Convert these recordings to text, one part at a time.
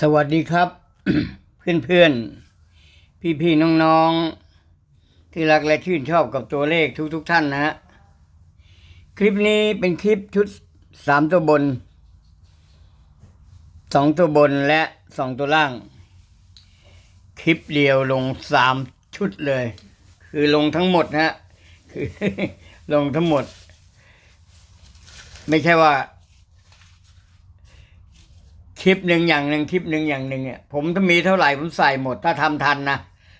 สวัสดีครับ เพื่อนเพื่อนพี่พี่ๆน้องๆที่รักและชื่นชอบกับตัวเลขทุกทุกๆท่านนะฮะคลิปนี้เป็นคลิปชุดสามตัวบนสองตัวบนและสองตัวล่าง คลิปเดียวลงสามชุดเลย คือลงทั้งหมดนะฮะคือลงทั้งหมด ไม่ใช่ว่า ลิปหนึ่งอย่างหนึ่งคลิปหนึ่งอย่างหนึ่งเนี่ยผมถ้ามีเท่าไหร่ผมใส่หมด ถ้าทำทันนะ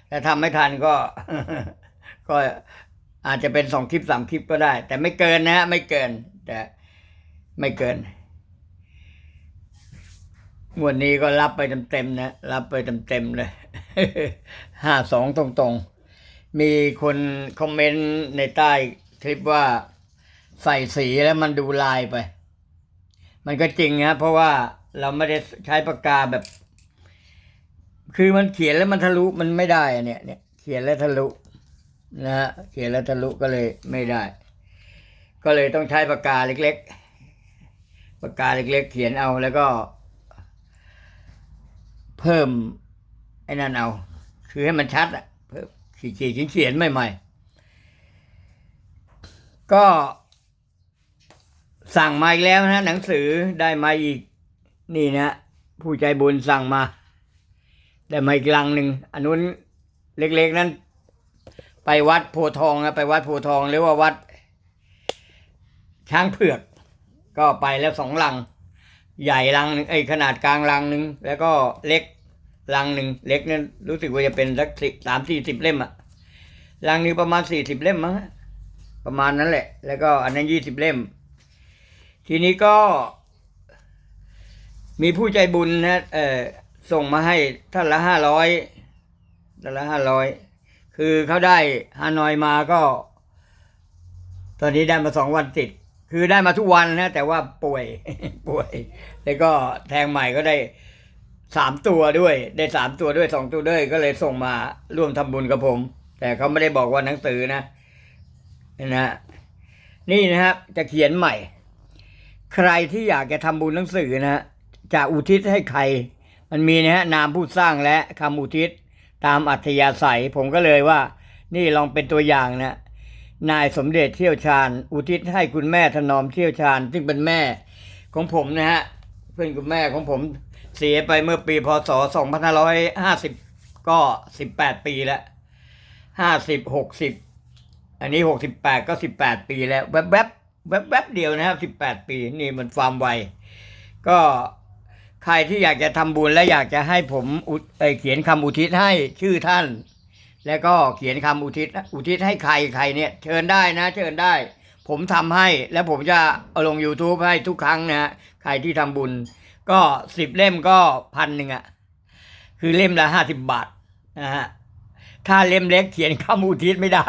แต่ทำไม่ทันก็ ก็อาจจะเป็นสองคลิปสามคลิปก็ได้ แต่ไม่เกินนะฮะไม่เกิน แต่ไม่เกินงวดนี้ก็รับไปเต็มๆนะรับไปเต็มๆเลยห้าสองตรงๆ มีคนคอมเมนต์ในใต้คลิปว่าใส่สีแล้วมันดูลายไป มันก็จริงนะเพราะว่า เราไม่ได้ใช้ปากกาแบบ คือมันเขียนแล้วมันทะลุมันไม่ได้อะเนี่ยเนี่ยเขียนแล้วทะลุนะฮะเขียนแล้วทะลุก็เลยไม่ได้ ก็เลยต้องใช้ปากกาเล็ก ๆปากกาเล็ก ๆ เขียนเอาแล้วก็ เพิ่มไอ้นั่นเอา คือให้มันชัดอะเพิ่มขีดขีดเขียนใหม่ๆก็สั่งมาอีกแล้วนะหนังสือได้มาอีก นี่นะ ผู้ใจบุญสั่งมา ได้มาอีกลังหนึ่งอันนู้นเล็กๆนั้น ไปวัดโพธิ์ทองนะไปวัดโพธิ์ทองหรือว่าวัด ช้างเผือก ก็ไปแล้วสองลัง ใหญ่ลังหนึ่งไอ้ขนาดกลางลังหนึ่งแล้วก็เล็กลังหนึ่งเล็กนั้นรู้สึกว่าจะเป็นสักสิสามสี่สิบเล่มอะลังนี้ประมาณสี่สิบเล่มมั้งประมาณนั้นแหละ แล้วก็อันนั้นยี่สิบเล่ม ทีนี้ก็ มีผู้ใจบุญนะเออส่งมาให้ท่านละห้าร้อยท่านละห้าร้อยคือเขาได้ฮานอยมาก็ ตอนนี้ได้มาสองวันติด คือได้มาทุกวันนะ แต่ว่าป่วยป่วย แล้วก็แทงใหม่ก็ได้สามตัวด้วย ได้สามตัวด้วยสองตัวด้วย ก็เลยส่งมาร่วมทำบุญกับผม แต่เขาไม่ได้บอกว่าหนังสือนะนะ นี่นะครับจะเขียนใหม่ ใครที่อยากจะทำบุญหนังสือนะฮะ จะอุทิศให้ใคร มันมีนะฮะนามผู้สร้างและคำอุทิศตามอัธยาศัย ผมก็เลยว่า นี่ลองเป็นตัวอย่างนะนายสมเด็จเที่ยวชาญ อุทิศให้คุณแม่ถนอมเที่ยวชาญ ซึ่งเป็นแม่ของผมนะฮะเพื่อนคุณแม่ของผมเสียไปเมื่อปีพศ 2550 ก็ 18 ปีแล้ว 50 60 อันนี้ 68 ก็ 18 ปีแล้ว แวบๆแวบแวบแวบเดียวนะครับ 18 ปี นี่มันความไวก็ ใครที่อยากจะทำบุญและอยากจะให้ผมอุเอ่อเขียนคำอุทิศให้ชื่อท่าน แล้วก็เขียนคำอุทิศอุทิศให้ใครใครเนี่ย เชิญได้นะ เชิญได้ ผมทำให้แล้วผมจะเอาลง YouTube ให้ทุกครั้งนะฮะใครที่ทำบุญ ก็สิบเล่มก็พันหนึ่งอะคือเล่มละห้าสิบบาทนะฮะถ้าเล่มเล็กเขียนคำอุทิศไม่ได้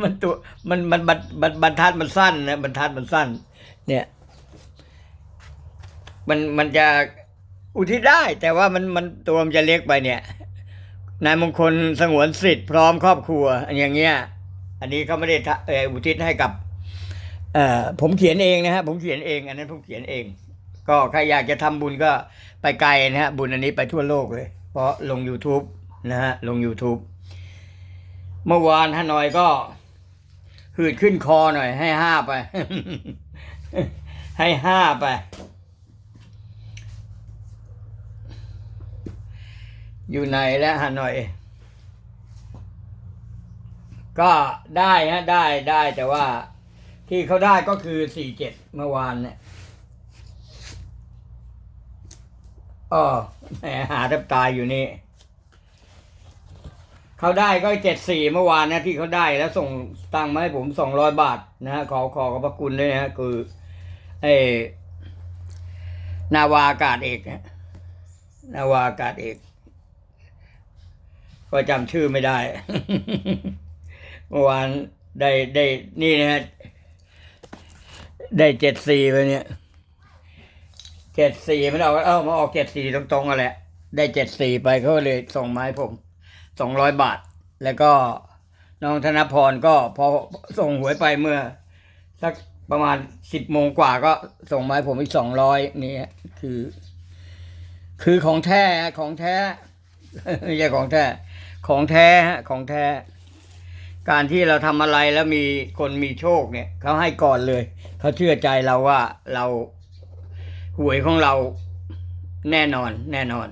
มันตัวมันมันบรรบรรทัดมันสั้นนะบรรทัดมันสั้น เนี่ย มันมันจะ อุทิศได้ แต่ว่ามันมันตัวมันจะเล็กไปเนี่ยนายมงคลสงวนสิทธิ์พร้อมครอบครัวอันอย่างเงี้ย อันนี้เขาไม่ได้ทะเออุทิศให้กับเอ่อผมเขียนเองนะฮะผมเขียนเอง อันนั้นผมเขียนเอง ก็ใครอยากจะทำบุญก็ไปไกลนะฮะบุญอันนี้ไปทั่วโลกเลย เพราะลง YouTube นะฮะลง YouTube เมื่อวานฮานอยก็ หืดขึ้นคอหน่อย ให้ห้าไป ให้ห้าไป อยู่ไหนแล้วฮานอย ก็ได้ฮะได้ได้แต่ว่าที่เขาได้ก็คือสี่เจ็ดเมื่อวานเนี่ยอ๋อแหมหาแทบตายอยู่นี่เขาได้ก็เจ็ดสี่เมื่อวานนะที่เขาได้แล้วส่งตังค์มาให้ผมสองร้อยบาทนะฮะขอขอขอบพระคุณด้วยนะฮะคือไอ้นาวาอากาศเอกนะนาวาอากาศเอก ก็จำชื่อไม่ได้ เมื่อวานได้ได้นี่นะฮะได้เจ็ดสี่ไปเนี่ยเจ็ดสี่มันเอาเอ้ามาออกเจ็ดสี่ตรงๆกันแหละ ได้เจ็ดสี่ไปเขาเลยส่งมาให้ผมสองร้อยบาท แล้วก็น้องธนพรก็พอส่งหวยไปเมื่อ สักประมาณสิบโมงกว่าก็ส่งมาให้ผมอีกสองร้อยนี่คือ คือของแท้ของแท้ไม่ใช่ของแท้ ของแท้ฮะของแท้ การที่เราทำอะไรแล้วมีคนมีโชคเนี่ยเขาให้ก่อนเลย เขาเชื่อใจเราว่าเราหวยของเราแน่นอนแน่นอน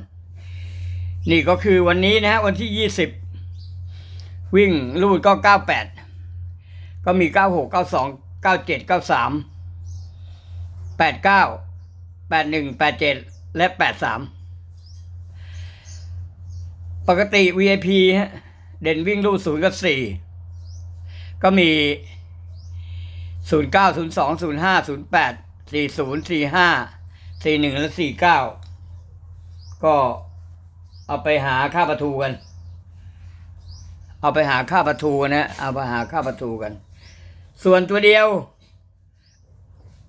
นี่ก็คือวันนี้นะฮะวันที่ยี่สิบวิ่งรูดก็เก้าแปดก็มีเก้าหกเก้าสองเก้าเจ็ดเก้าสามแปดเก้าแปดหนึ่งแปดเจ็ดและแปดสาม ปกติ VIP ฮะเด่นวิ่งรูดศูนย์กับสี่ก็มีศูนย์เก้าศูนย์สองศูนย์ห้าศูนย์แปดสี่ศูนย์สี่ห้าสี่หนึ่งและสี่เก้าก็เอาไปหาค่าประตูกัน เอาไปหาค่าประตูนะเอาไปหาค่าประตูกัน ส่วนตัวเดียว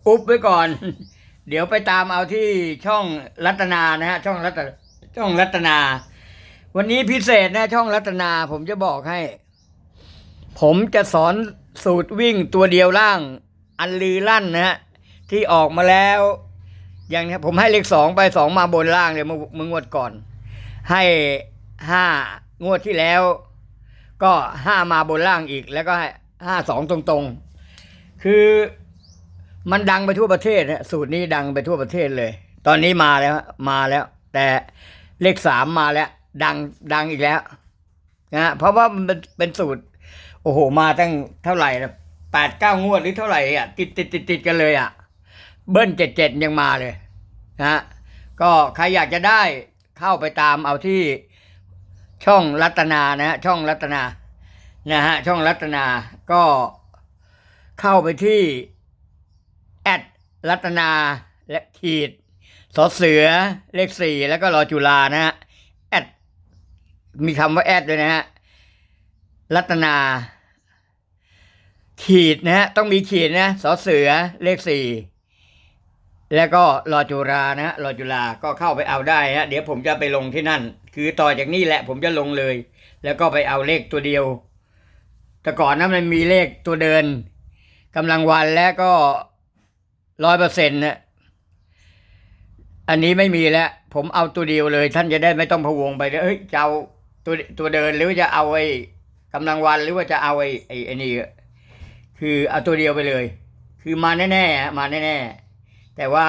อุบไว้ก่อน เดี๋ยวไปตามเอาที่ช่องรัตนานะฮะช่องรัตช่องรัตนา วันนี้พิเศษนะช่องรัตนาผมจะบอกให้ ผมจะสอนสูตรวิ่งตัวเดียวล่าง อันลือลั่นนะฮะที่ออกมาแล้ว อย่างนี้ผมให้เลขสองไปสองมาบนล่างเลยมึงมึงงวดก่อน ให้ห้างวดที่แล้ว ก็ห้ามาบนล่างอีก แล้วก็ห้าสองตรงๆ คือมันดังไปทั่วประเทศฮะสูตรนี้ดังไปทั่วประเทศเลย ตอนนี้มาแล้วมาแล้ว แต่เลขสามมาแล้ว ดังดังอีกแล้วนะฮะเพราะว่ามันเป็นสูตร โอ้โห มาตั้งเท่าไหร่นะแปดเก้างวดหรือเท่าไหร่อะติดติดติดติดกันเลยอะ เบิ้ลเจ็ดเจ็ดยังมาเลยนะฮะก็ใครอยากจะได้เข้าไปตามเอาที่ช่องรัตนานะฮะช่องรัตนานะฮะช่องรัตนาก็เข้าไปที่แอดรัตนาและขีดสอเสือเลขสี่แล้วก็รอจุฬานะฮะ มีคำว่าแอดด้วยนะฮะรัตนา ขีดนะฮะต้องมีขีดนะสอเสือเลขสี่แล้วก็รอจุฬานะฮะรอจุฬาก็เข้าไปเอาได้ฮะเดี๋ยวผมจะไปลงที่นั่น คือต่อจากนี้แหละผมจะลงเลย แล้วก็ไปเอาเลขตัวเดียว แต่ก่อนนั้นมันมีเลขตัวเดินกำลังวันแล้วก็ร้อยเปอร์เซ็นต์นะอันนี้ไม่มีแล้ว ผมเอาตัวเดียวเลย ท่านจะได้ไม่ต้องพะวงไปเอ้ยเจะเอา ตัวตัวเดินหรือว่าจะเอาไอ้กำลังวันหรือว่าจะเอาไอ้ไอ้ไอ้นี่คือเอาตัวเดียวไปเลย คือมาแน่ๆฮะมาแน่ๆแต่ว่า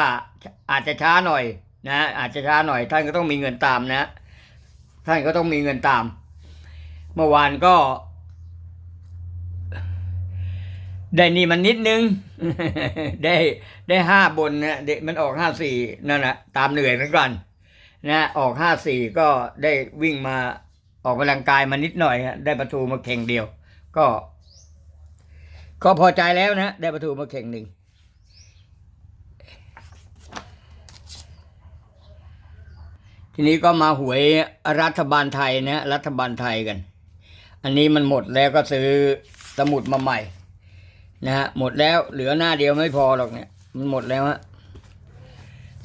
อาจจะช้าหน่อยนะอาจจะช้าหน่อยท่านก็ต้องมีเงินตามนะ ท่านก็ต้องมีเงินตาม เมื่อวานก็ ได้นี่มันนิดนึง ได้ได้ห้าบนนะเด็กมันออกห้าสี่นั่นแหละตามเหนื่อยไปก่อนนะออกห้าสี่ก็ได้วิ่งมา ออกกำลังกายมานิดหน่อยฮะได้ประตูมาเข่งเดียว ก็ ก็พอใจแล้วนะ ได้ประตูมาเข่งหนึ่งทีนี้ก็มาหวยรัฐบาลไทยนะรัฐบาลไทยกัน อันนี้มันหมดแล้วก็ซื้อสมุดมาใหม่ นะฮะหมดแล้วเหลือหน้าเดียวไม่พอหรอกเนี่ย มันหมดแล้วฮะ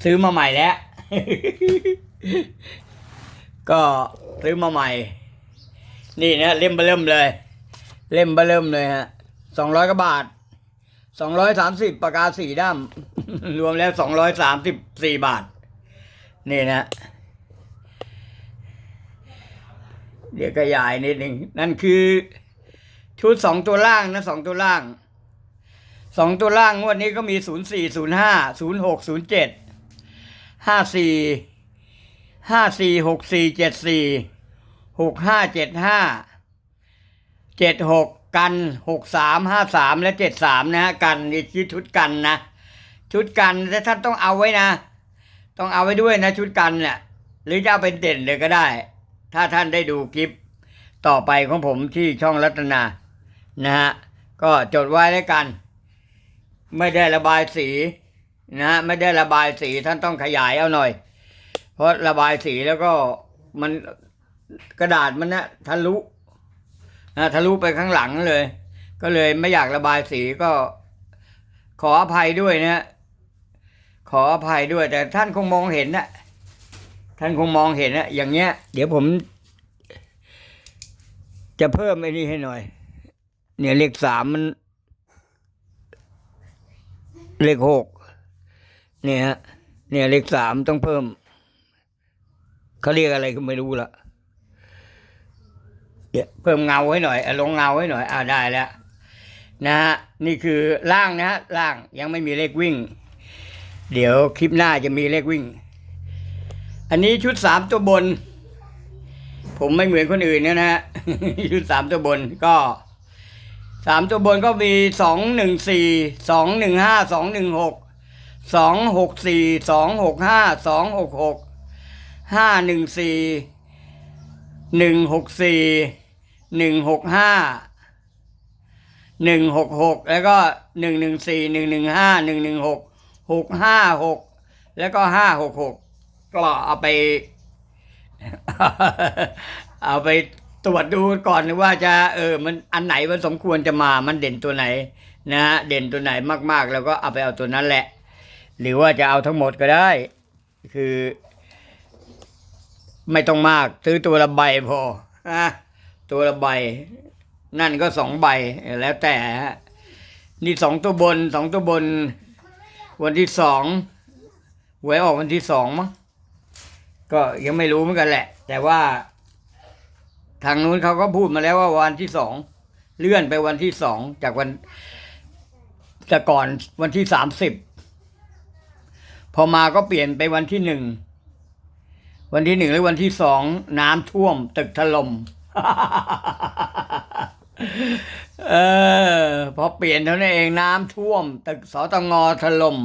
ซื้อมาใหม่แล้ว ก็ซื้อมาใหม่ นี่นะเล่มเบิ่มเลย เล่มเบิ่มเลยฮะสองร้อยกว่าบาทสองร้อยสามสิบปากกาสีด้ามรวมแล้วสองร้อยสามสิบสี่บาท นี่นะ เดี๋ยวขยายนิดหนึ่งนั่นคือชุดสองตัวล่างนะสองตัวล่างสองตัวล่างงวดนี้ก็มีศูนย์สี่ศูนย์ห้าศูนย์หกศูนย์เจ็ดห้าสี่ ห้าสี่หกสี่เจ็ดสี่หกห้าเจ็ดห้าเจ็ดหกกันหกสามห้าสามและเจ็ดสามนะฮะกันนี่ชื่อชุดกันนะ ชุดกันแต่ท่านต้องเอาไว้นะ ต้องเอาไว้ด้วยนะ ชุดกันเนี่ยหรือจะเอาเป็นเด่นเลยก็ได้ ถ้าท่านได้ดูคลิปต่อไปของผมที่ช่องรัตนานะฮะก็จดไว้แล้วกัน ไม่ได้ระบายสีนะฮะไม่ได้ระบายสีท่านต้องขยายเอาหน่อย เพราะระบายสีแล้วก็มันกระดาษมันนะทะลุนะทะลุไปข้างหลังเลย ก็เลยไม่อยากระบายสีก็ ขออภัยด้วยนะขออภัยด้วย แต่ท่านคงมองเห็นนะท่านคงมองเห็นนะอย่างเงี้ย เดี๋ยวผม จะเพิ่มไอ้นี่ให้หน่อย เนี่ยเลขสามมัน เลขหกเนี่ยฮะเนี่ยเลขสามต้องเพิ่ม เขาเรียกอะไรก็ไม่รู้ละเดี๋ยวเพิ่มเงาให้หน่อยอลงเงาให้หน่อยอ่าได้แล้วนะฮะนี่คือล่างนะฮะล่างยังไม่มีเลขวิ่ง เดี๋ยวคลิปหน้าจะมีเลขวิ่ง อันนี้ชุดสามตัวบน ผมไม่เหมือนคนอื่นนะฮะชุดสามตัวบนก็สามตัวบนก็มีสองหนึ่งสี่สองหนึ่งห้าสองหนึ่งหกสองหกสี่สองหกห้าสองหกหก ห้าหนึ่งสี่หนึ่งหกสี่หนึ่งหกห้าหนึ่งหกหกแล้วก็หนึ่งหนึ่งสี่หนึ่งหนึ่งห้าหนึ่งหนึ่งหกหกห้าหกแล้วก็ห้าหกหกก็เอาไป เอาไปตรวจดูก่อนว่าจะเออมันอันไหนมันสมควรจะมามันเด่นตัวไหนนะฮะเด่นตัวไหนมากๆ แล้วก็เอาไปเอาตัวนั้นแหละ หรือว่าจะเอาทั้งหมดก็ได้ คือ ไม่ต้องมาก ซื้อตัวละใบพออะตัวละใบ นั่นก็สองใบแล้วแต่นี่สองตัวบนสองตัวบน วันที่สองหวยออกวันที่สองมั้งก็ยังไม่รู้เหมือนกันแหละ แต่ว่า ทางนู้นเขาก็พูดมาแล้วว่าวันที่สองเลื่อนไปวันที่สองจากวันจากก่อนวันที่สามสิบพอมาก็เปลี่ยนไปวันที่หนึ่ง วันที่หนึ่งหรือวันที่สองน้ำท่วมตึกถล่มเออพอเปลี่ยนเท่านั้นเองน้ำท่วม ตึกสตงถล่ม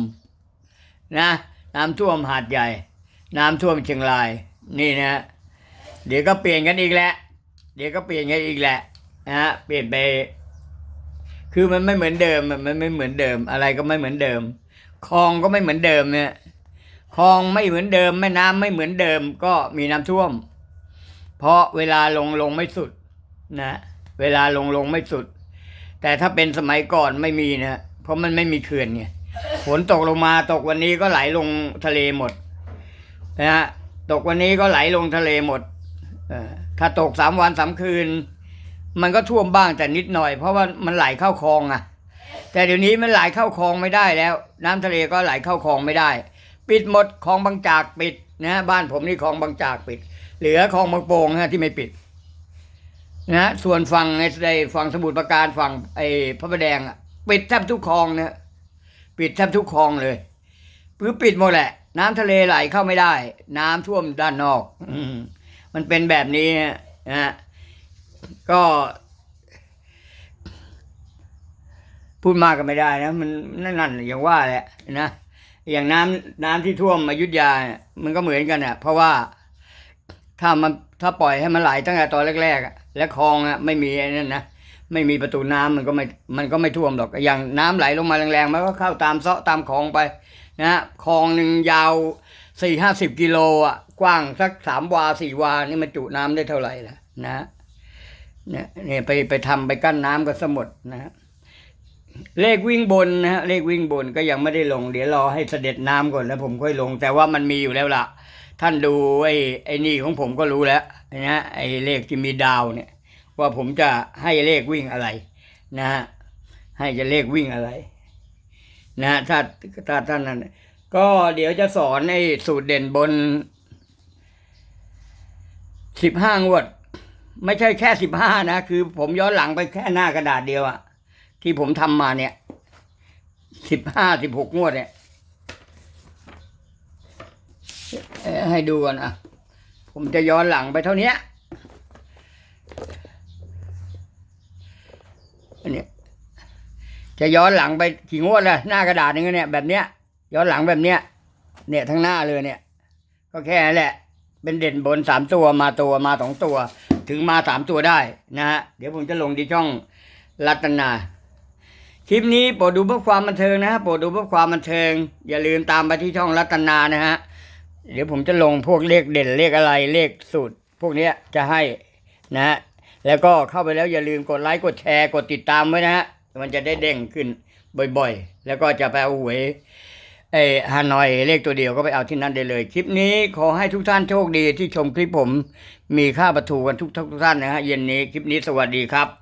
นะน้ำท่วมหาดใหญ่ น้ำท่วมเชียงราย นี่นะ เดี๋ยวก็เปลี่ยนกันอีกแหละ เดี๋ยวก็เปลี่ยนกันอีกแหละนะฮะเปลี่ยนไป คือมันไม่เหมือนเดิมมันไม่เหมือนเดิม อะไรก็ไม่เหมือนเดิมคลองก็ไม่เหมือนเดิมเนี่ย คลองไม่เหมือนเดิมแม่น้ำไม่เหมือนเดิมก็มีน้ำท่วม เพราะเวลาลงลงไม่สุดนะเวลาลงลงไม่สุด แต่ถ้าเป็นสมัยก่อนไม่มีนะเพราะมันไม่มีเขื่อนไงฝนตกลงมาตกวันนี้ก็ไหลลงทะเลหมดนะฮะตกวันนี้ก็ไหลลงทะเลหมดอถ้าตกสามวันสามคืน มันก็ท่วมบ้างแต่นิดหน่อย เพราะว่ามันไหลเข้าคลองอะแต่เดี๋ยวนี้มันไหลเข้าคลองไม่ได้แล้ว น้ำทะเลก็ไหลเข้าคลองไม่ได้ ปิดหมดคลองบางจากปิดนะบ้านผมนี่คลองบางจากปิด เหลือคลองบางโป่งนะที่ไม่ปิดนะส่วนฝั่งไอ้ไอ้ฝั่งสมุทรปราการฝั่งไอ้พระประแดงอะปิดแทบทุกคลองนะปิดแทบทุกคลองเลยปื้อปิดหมดแหละ น้ำทะเลไหลเข้าไม่ได้ น้ำท่วมด้านนอก อืมันเป็นแบบนี้นะฮะก็ พูดมากก็ไม่ได้นะ มันนั่นอย่างว่าแหละนะ อย่างน้ำน้ำที่ท่วมอยุธยาเนี่ยมันก็เหมือนกันอะ เพราะว่าถ้ามันถ้าปล่อยให้มันไหลตั้งแต่ตอนแรกๆอะและคลองอะไม่มีนั่นนะไม่มีประตูน้ำมันก็ไม่มันก็ไม่ท่วมหรอก อย่างน้ำไหลลงมาแรงๆมันก็เข้าตามเซาะตามคลองไปนะฮะคลองหนึ่งยาวสี่ห้าสิบกิโลอะกว้างสักสามวาสี่วานี่มันจุน้ำได้เท่าไหร่ล่ะนะเนี่ยไปไปทำไปกั้นน้ำก็สมุดนะฮะ เลขวิ่งบนนะฮะเลขวิ่งบนก็ยังไม่ได้ลง เดี๋ยวรอให้เสด็จน้ำก่อนแล้วผมค่อยลง แต่ว่ามันมีอยู่แล้วล่ะ ท่านดูไอ้ไอ้นี่ของผมก็รู้แล้วนะฮะไอ้เลขที่มีดาวเนี่ย ว่าผมจะให้เลขวิ่งอะไร นะฮะให้จะเลขวิ่งอะไร นะฮะถ้าถ้าท่านนั้นก็เดี๋ยวจะสอนไอ้สูตรเด่นบนสิบห้างวด ไม่ใช่แค่สิบห้านะ คือผมย้อนหลังไปแค่หน้ากระดาษเดียวอะ ที่ผมทำมาเนี่ยสิบห้าสิบหกงวดเนี่ย ให้ดูก่อนอะ ผมจะย้อนหลังไปเท่านี้อันนี้จะย้อนหลังไปกี่งวดละหน้ากระดาษนึงเนี่ยแบบเนี้ย ย้อนหลังแบบเนี้ย เนี่ยทั้งหน้าเลยเนี่ย ก็แค่นั้นแหละ เป็นเด่นบนสามตัวมาตัวมาสองตัว ถึงมาสามตัวได้นะฮะเดี๋ยวผมจะลงที่ช่องรัตนา คลิปนี้โปรดดูเพื่อความบันเทิงนะฮะโปรดดูเพื่อความบันเทิง อย่าลืมตามไปที่ช่องรัตนานะฮะเดี๋ยวผมจะลงพวกเลขเด่นเลขอะไรเลขสูตร พวกนี้จะให้นะฮะแล้วก็เข้าไปแล้วอย่าลืมกดไลค์กดแชร์กดติดตามไว้นะฮะมันจะได้เด้งขึ้นบ่อยๆ แล้วก็จะไปเอาหวยไอ้ฮานอยเลขตัวเดียวก็ไปเอาที่นั่นได้เลย คลิปนี้ขอให้ทุกท่านโชคดีที่ชมคลิปผมมีค่าประทูกันทุกทุกท่านนะฮะเย็นนี้คลิปนี้สวัสดีครับ